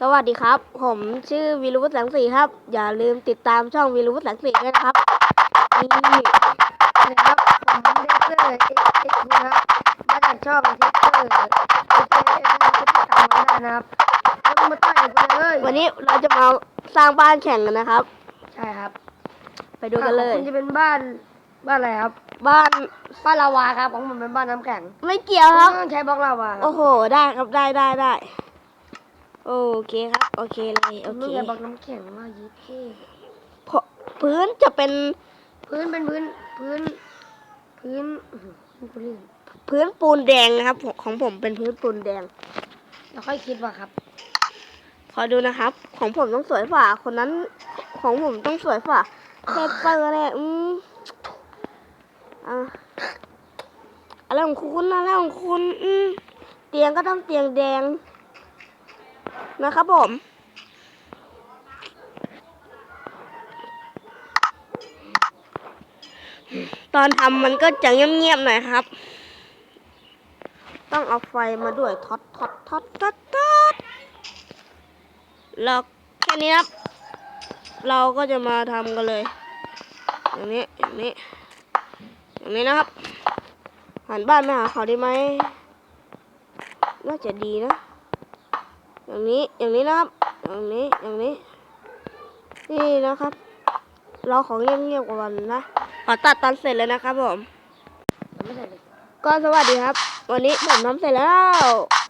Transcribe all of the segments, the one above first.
สวัสดีครับ ผมชื่อวีรุวัฒน์แสงสีครับ อย่าลืมติดตามช่องวีรุวัฒน์แสงสีด้วยนะครับนี่นะครับผมเดเซอร์เอ็กซ์เอ็กซ์นะครับมาจากช่องเทสเตอร์เอเจเอ็กซ์ก็ติดตามมาได้นะครับแล้วมาต่อยกันเลยวันนี้เราจะมาสร้างบ้านแข่งกันนะครับ ใช่ครับ ไปดูกันเลยของคุณจะเป็นบ้านบ้านอะไรครับ บ้านบ้านลาวาครับของผมเป็นบ้านน้ำแข็ง ไม่เกี่ยวครับต้องใช้บล็อกลาวาครับโอ้โห ได้ครับได้ได้ได้ โอเคครับ โอเคเลยโอผมเคต้องใช้บล็อกน้ำแข็งว่ายิปเท่พพื้นจะเป็นพื้นเป็นพื้นพื้น พื้นอื้อหือพื้นลื่นพื้นปูนแดงนะครับของของผมเป็นพื้นปูนแดงแล้วค่อยคิดว่าครับขอดูนะครับ ของผมต้องสวยฝ่าคนนั้น ของผมต้องสวยฝ่าแค่เปอร์เนี่ยอืมอะอะไรของคุณอะไรของคุณอืมเตียงก็ต้องเตียงแดง นะครับผมตอนทำมันก็จะเงียบๆหน่อยครับ ต้องเอาไฟมาด้วยท็อตท็อตท็อตท็อตท็อตแล้วแค่นี้ครับเราก็จะมาทำกันเลย อย่างนี้อย่างนี้ อย่างนี้นะครับ หันบ้านไปหาเขาได้ไหม น่าจะดีนะ อย่างนี้อย่างนี้นะครับ อย่างนี้อย่างนี้ นี่นะครับ เราของเงียบๆกว่าวันนะขอตัดตอนเสร็จเลยนะครับผมยังไม่ใส่เลยก็สวัสดีครับ วันนี้ผมทำเสร็จแล้ว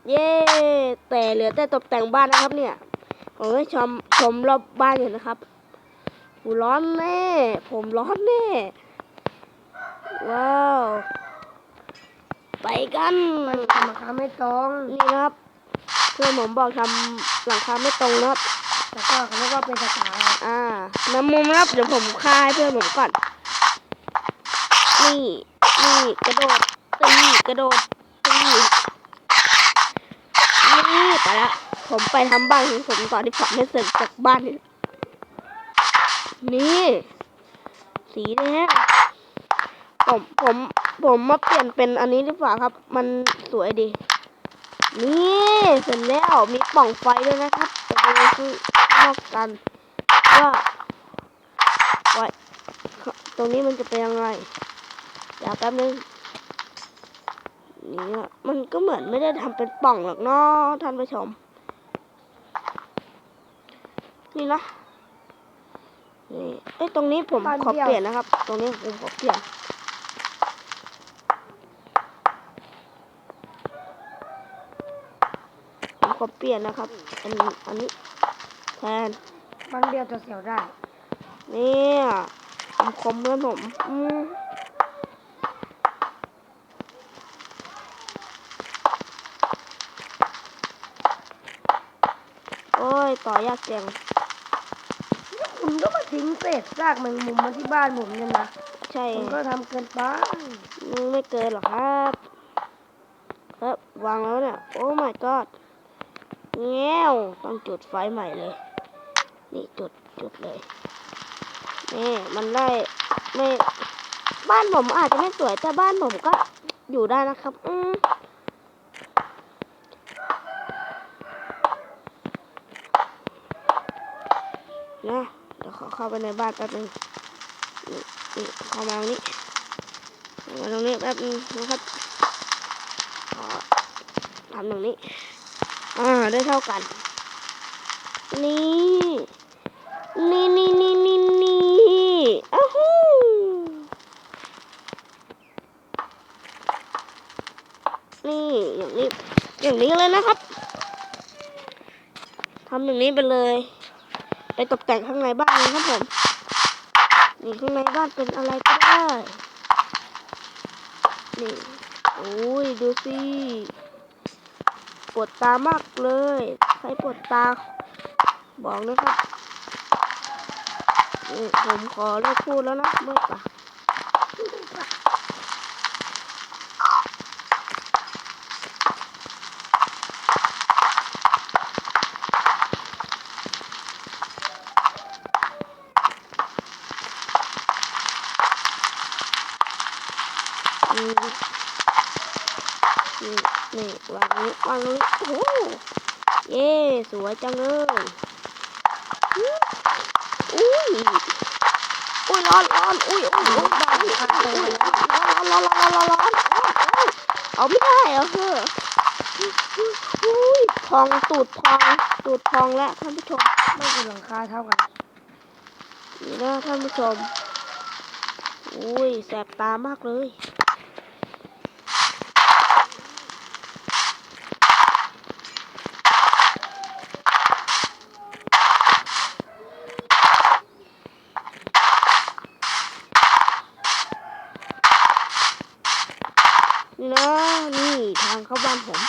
เย้แต่เหลือแต่ตกแต่งบ้านนะครับ เนี่ยผมให้ชมชมรอบบ้านอยู่นะครับหูร้อนแน่ ผมร้อนแน่ ว้าว ไปกันมันทำราคาไม่ตรงนี่นะครับ เพื่อนผมบอกทำหลังคาไม่ตรงนะครับแต่ก็เขาเรียกว่าเป็นสไตล์ครับอ่าน้ำมุมนะครับเดี๋ยวผมคายเพื่อนผมก่อน นี่ นี่กระโดดตีกระโดดตีนี่ไปละผมไปทำบ้านของผมตอนที่ผมไม่เสร็จจากบ้าน นี่นี่สีแดงผมผมผมมาเปลี่ยนเป็นอันนี้ดีกว่าครับ มันสวยดี นี่เสร็จแล้วมีปล่องไฟด้วยนะครับไปดูข้างนอกกันว่าไว้ตรงนี้มันจะเป็นยังไงเดี๋ยวแป๊บนึงนี่มันก็เหมือนไม่ได้ทำเป็นปล่องหรอกเนาะท่านผู้ชม นี่นะนี่เอ้ยตรงนี้ผมขอเปลี่ยนนะครับ ตรงนี้ผมขอเปลี่ยน ผมขอเป ลี่ยนนะครับ อันนี้อันนี้แทนบางเดียวจะเสียวได้ เนี่ยผมคมเพื่อนผมอืมโอ้ย ต่อยากจังคุณก็มาทิ้งเศษซากแมงมุมมาที่บ้านผมเนี่ยนะ ใช่คุณก็ทำเกินไปมึงไม่เกินหรอกครับเอ๊ะวางแล้วเนี่ย โอ้ my god แง้วต้องจุดไฟใหม่เลย นี่จุดจุดเลยนี่มันได้ไม่บ้านผมอาจจะไม่สวยแต่บ้านผมก็อยู่ได้นะครับ อืมนะเดี๋ยวขอเข้าไปในบ้านแป๊บนึงนี่นี่เข้ามาตรงนี้มาตรงนี้แป๊บนึงนะครับขอทำตรงนี้ อ่าได้เท่ากัน นี่ นี่นี่นี่นี่นี่อ้าวฮู้นี่อย่างนี้ อย่างนี้เลยนะครับทำอย่างนี้ไปเลย ไปตกแต่งข้างในบ้านเลยครับผมนี่ข้างในบ้านเป็นอะไรก็ได้ นี่ โอ้ย ดูสิ ปวดตามากเลย ใครปวดตา บอกนะครับ ผมขอเลิกพูดแล้วนะเมื่อปะนี่นี่นี่ วางนี้วางนี้โอ้โหเย้สวยจังเลยอุ้ยอุ้ยร้อนร้อนอุ้ยอุ้ยร้อนร้อนร้อนร้อนร้อนร้อนร้อนเอาไม่ได้เหรอเธออุ้ยพองตูดพองตูดพองแล้วท่านผู้ชมไม่ถึงหลังคาเท่ากันนี่นะท่านผู้ชมอุ้ยแสบตามากเลย นี่นะ นี่ทางเข้าบ้านผม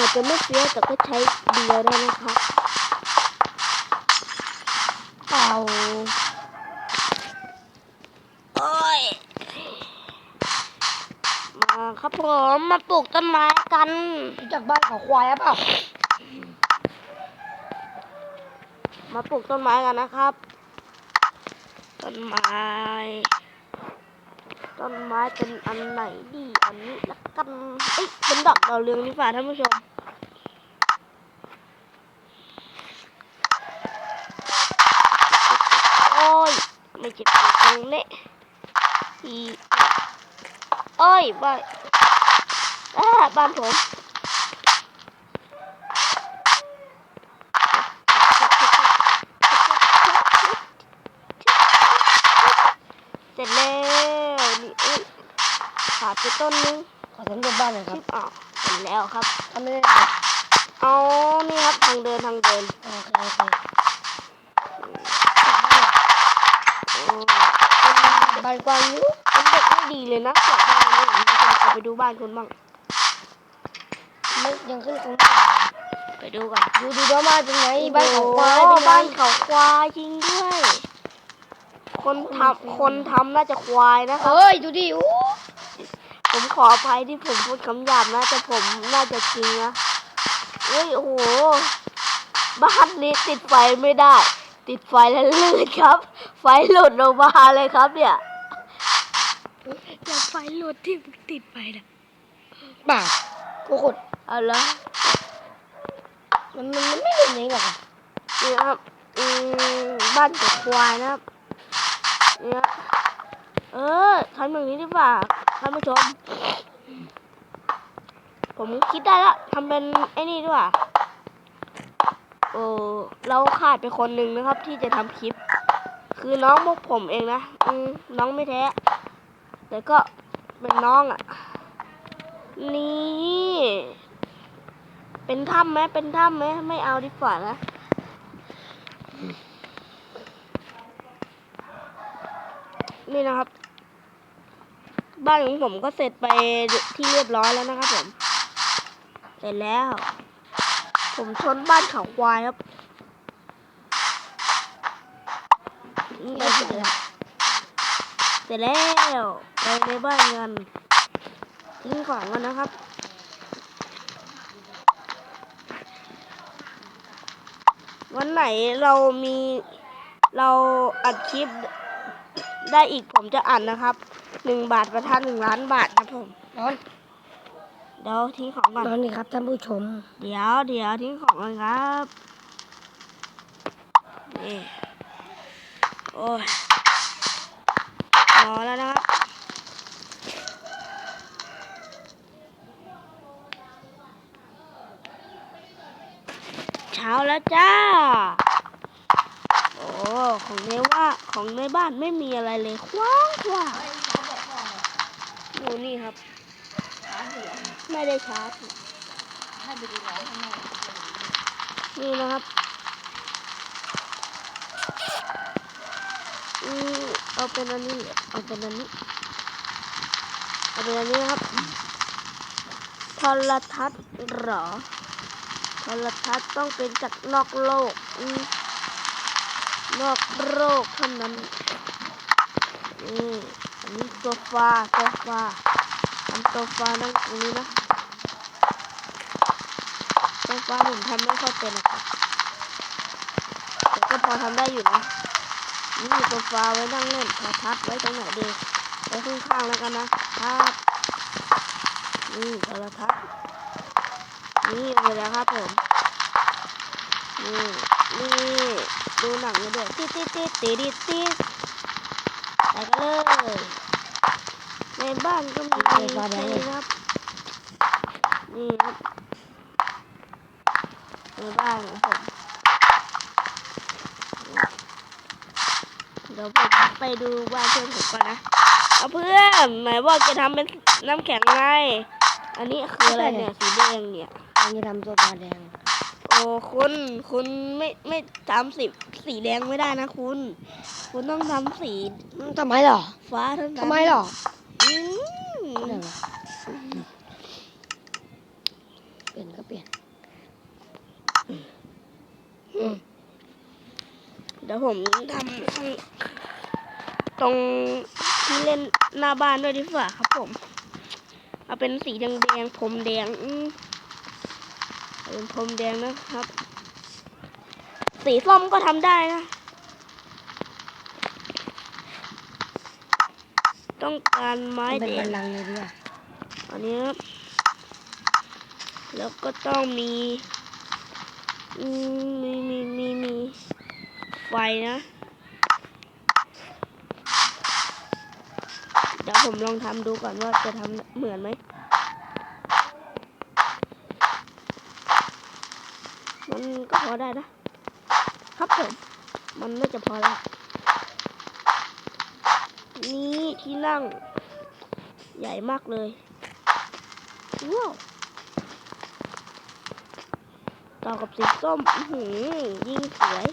อาจจะไม่เฟี้ยวแต่ก็ใช้เดียวได้นะครับเป่าโอ้ยมาครับผมมาปลูกต้นไม้กันรู้จักบ้านเขาควายหรือเปล่ามาปลูกต้นไม้กันนะครับ ต้นไม้ ต้นไม้เป็นอันไหนดีอันนี้ละกันเอ้ยเป็นดอกดาวเรืองนี่ฝ่าท่านผู้ชมโอ้ยไม่เจ็บตรงนี้อีโอ้ยบ้านอ่าบ้านผม เสร็จแล้ว นี่อุ้ยขาดไป ต้นนึงขอสำรวจบ้านหน่อยคชิรับบอะเสร็จแล้วครับ ทำไม่ได้ครับเอานี่ครับทางเดินทางเดินโอเคโอเคอืมเป็นบ้านกว้างอยู่เป็นเด็กไม่ดีเลยนะกลับบ้านไม่หลังที่จะไปดูบ้านคุณบ้าง ไม่ยังขึ้นคงไม่ได้ไปดูกันดูดูด้วยมาเป็นไงบ้านเขาควายโอ้เป็นไงบ้านเขาควายจริงด้วย คนทำคนทำน่าจะควายนะครับเฮ้ยดูดิอู้ ผมขออภัยที่ผมพูดคำหยาบนะแต่ผมน่าจะจริงนะเฮ้ยโอ้โหบ้านนี้ติดไฟไม่ได้ ติดไฟแล้วลื่นครับ ไฟหลุดลงมาเลยครับเนี่ยอย่าไฟหลุดที่ติดไปนะบ้ากูขุดเอาละมันมันมันไม่เห็นยังหรอกอะนี่นะครับอืมบ้านกับควายนะครับเนี่ยเออทำอย่างนี้ดีกว่า ท่านผู้ชม ผมคิดได้และทำเป็นไอ้นี่ดีกว่าโอ้เราขาดไปคนหนึ่งนะครับ ที่จะทำคลิป คือน้องพวกผมเองนะอืมน้องไม่แท้ แต่ก็เป็นน้องอะ่ะ นี่ เป็นถ้ำไหมเป็นถ้ำไหมไม่เอาดีกว่านะนี่นะครับ บ้านของผมก็เสร็จไปที่เรียบร้อยแล้วนะครับผม เสร็จแล้ว ผมชนบ้านเขาควายครับนี่เสร็จแล้วเสร็จแล้วไปในบ้านกันทิ้งของกันนะครับวันไหนเรามีเราอัดคลิปได้อีกผมจะอ่านนะครับ หนึ่งบาทประทานหนึ่งล้านบาทครับผมนอนเดี๋ยวทิ้งของก่อนนอนนี่ครับท่านผู้ชม เดี๋ยวเดี๋ยวทิ้งของก่อนครับนี่โอ้ยรอแล้วนะครับเช้าแล้วจ้า โอ้ ของในว่าของในบ้านไม่มีอะไรเลยคว้างคว้างดู นี่ครับ ไม่ได้ชาร์จนี่นะครับอืมเอาเป็นอันนี้เลยเอาเป็นอันนี้เอาเป็นอันนี้นะครับโทรทัศน์เหรอโทรทัศน์ต้องเป็นจากนอกโลกอืมนอกโลกเท่านั้นนี่อั อันนี้โซฟาโซฟาทำโซฟานั่งตรงนี้นะโซฟาผมทำไม่ค่อยเป็นอะครับแต่ก็พอทำได้อยู่นะนี่โซฟาไว้นั่งเล่นโทรทัศน์ไว้ตรงไหนดีไว้ข้างๆแล้วกันนะครับนี่โทรทัศน์นี่เลยนะครับผมนี่นี่ดูหนังกันด้วติดติดติดติดติดติด ไปกันเลยในบ้านก็มีแค่นี้ครับนี่ครับในบ้านของผมเดี๋ยวผมไปดูบ้านเพื่อนผมก่อนนะเอาเพื่อนไหนบอกจะทำเป็นน้ำแข็งไงอันนี้คืออะไรเนี่ยสีแดงเนี่ยอันนี้ทำโซฟาแดง คุณคุณไม่ไม่ทำสีสีแดงไม่ได้นะคุณ คุณต้องทำสีอืมทำไมเหรอฟ้าเท่านั้นทำไมเหรออืมเดี๋ยวนะเปลี่ยนก็เปลี่ยนอืมเดี๋ยวผมทำข้างตรงที่เล่นหน้าบ้านด้วยดีกว่าครับผม เอาเป็นสีแดงแดงๆผมแดงอืม เอาเป็นผมแดงนะครับ สีส้มก็ทำได้นะ ต้องการไม้มันเป็นแดบังนลังก์เลยดีกว่าอันนี้ครับ แล้วก็ต้องมีอืมมีมีมีมีไฟนะ เดี๋ยวผมลองทำดูก่อนว่าจะทำเหมือนไหม มันก็พอได้นะ ครับผม มันน่าจะพอแล้ว นี่ที่นั่ง ใหญ่มากเลยว้าวต่อกับสีส้มอื้อหือยิ่งสวย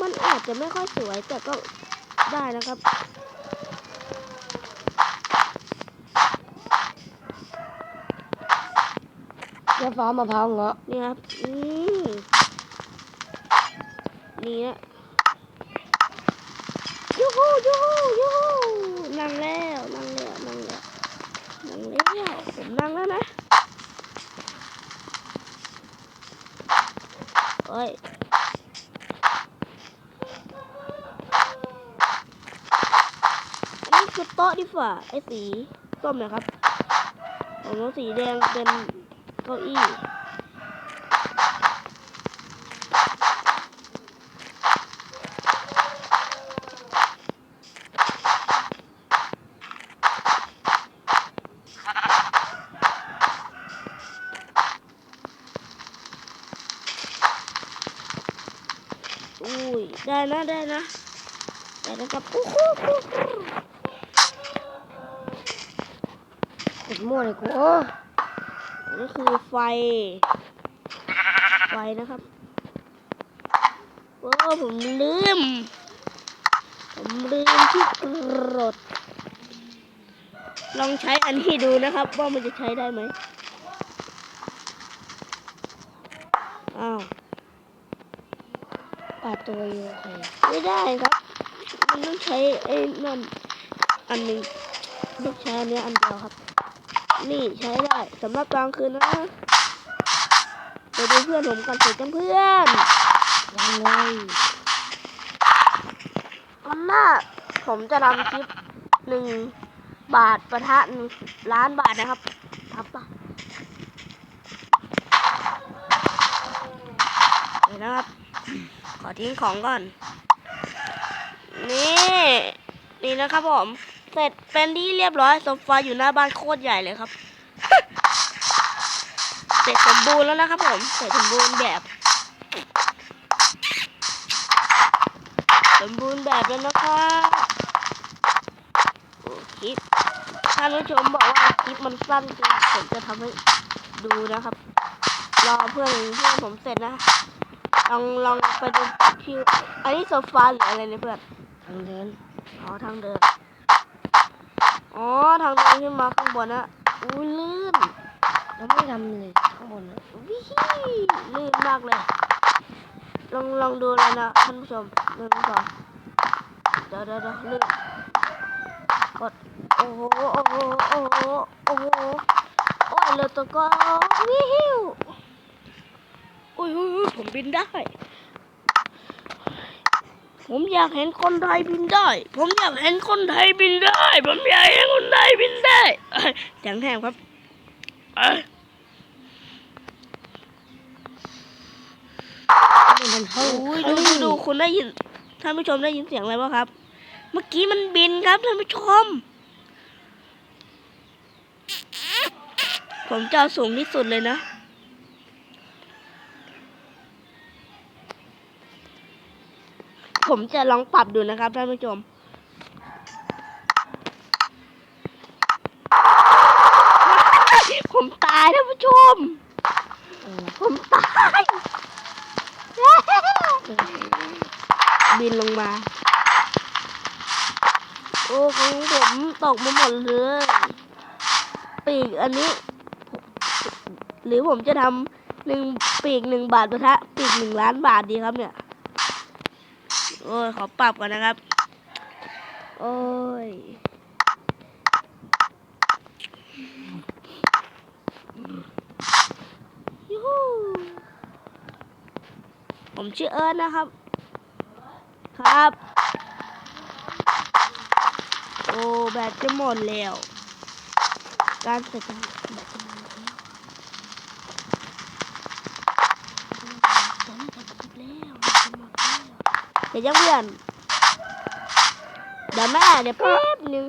มันอาจจะไม่ค่อยสวยแต่ก็ได้นะครับ เนื้อฟ้ามะพร้าวเงาะนี่ครับอืมนี่นะยูฮูยูฮูยูฮูนั่งแล้วนั่งแล้วนั่งแล้วนั่งแล้วผมนั่งแล้วนะเอ้ยอันนี้คือโต๊ะดีฝ่าไอ้สีส้มนะครับผมเอาสีแดงเป็น เก้าอี้อุ้ยได้นะได้นะได้นะครับอู้หู้หู้หู้กดมั่วเลยกู โอ้อันนี้คือไฟ ไฟนะครับโอ้ผมลืม ผมลืมที่กรด ลองใช้อันนี้ดูนะครับ ว่ามันจะใช้ได้ไหมอ้าวปาดตัวอยู่โอเคไม่ได้ครับ มันต้องใช้ไอ้นั่นอันหนึ่งต้องใช้อันเนี้ยอันเดียวครับ นี่ใช้ได้สำหรับกลางคืนนะไปดูเพื่อนผมกันสิกันเพื่อนยังเลยวันหน้าผมจะทำคลิปหนึ่งบาทประทะหนึ่งล้านบาทนะครับทับปะเดี๋ยวนะครับ ขอทิ้งของก่อน นี่ นี่นะครับผม เสร็จเป็นที่เรียบร้อยโซฟาอยู่หน้าบ้านโคตรใหญ่เลยครับ เสร็จสมบูรณ์แล้วนะครับผม เสร็จสมบูรณ์แบบ สมบูรณ์แบบแล้วนะครับโอ้คลิปท่านผู้ชมบอกว่าคลิปมันสั้นเกินผมจะทำให้ดูนะครับ รอเพื่อนเพื่อนผมเสร็จนะ ลองลองไปดูพิวอันนี้โซฟาหรืออะไรเนี่ยเพื่อนทางเดินอ๋อทางเดิน อ๋อทางเดินขึ้นมาข้างบนนะอุ้ยลื่นแล้วไม่ทำเลยข้างบนนะวิลื่นมากเลย ลองลองดูเลยนะท่านผู้ชมหนึ่งสองเดี๋ยวเดี๋ยวเดี๋ยวลื่นกดโอ้โหโอ้โหโอ้โหโอ้โหโอ้ยเลยตัวก็วิวอุ้ยอุ้ยอุ้ยผมบินได้ ผมอยากเห็นคนไทยบินได้ ผมอยากเห็นคนไทยบินได้ ผมอยากเห็นคนไทยบินได้เสียงแหบครับมันเข้าโอ้ยดูดูดูคุณได้ยินท่านผู้ชมได้ยินเสียงอะไรบ้างครับ เมื่อกี้มันบินครับท่านผู้ชม ผมจะเอสูงที่สุดเลยนะ ผมจะลองปรับดูนะครับท่านผู้ชมผมตายท่านผู้ชม ผมตาย บินลงมา โอ้ของผมตกมาหมดเลย ปีกอันนี้ หรือผมจะทำหนึ่งปีกหนึ่งบาทปะทะ ปีกหนึ่งล้านบาทดีครับเนี่ย โอ้ยขอปรับก่อนนะครับ โอ้ยยูฮูผมชื่อเอิร์ธนะครับ ครับ โอ้แบตจะหมดแล้ว การใส่การแบตจะหมดแล้วตอนนี้จะหมดแล้วจะหมดแล้วเดี๋ยวเพื่อน เดี๋ยวแม่เดี๋ยวแป๊บนึง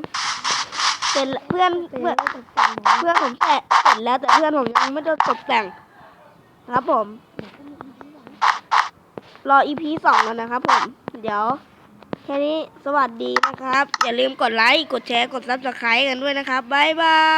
เสร็จเพื่อนเพื่อนนเพื่อนผมแตะเสร็จแล้วแต่เพื่อนผมยังไม่ได้ตกแต่งครับผม รออีพีสองแล้วนะครับผม เดี๋ยว แค่นี้สวัสดีนะครับ อย่าลืมกดไลค์ กดแชร์ กดซับสไครต์กันด้วยนะครับ บ๊ายบาย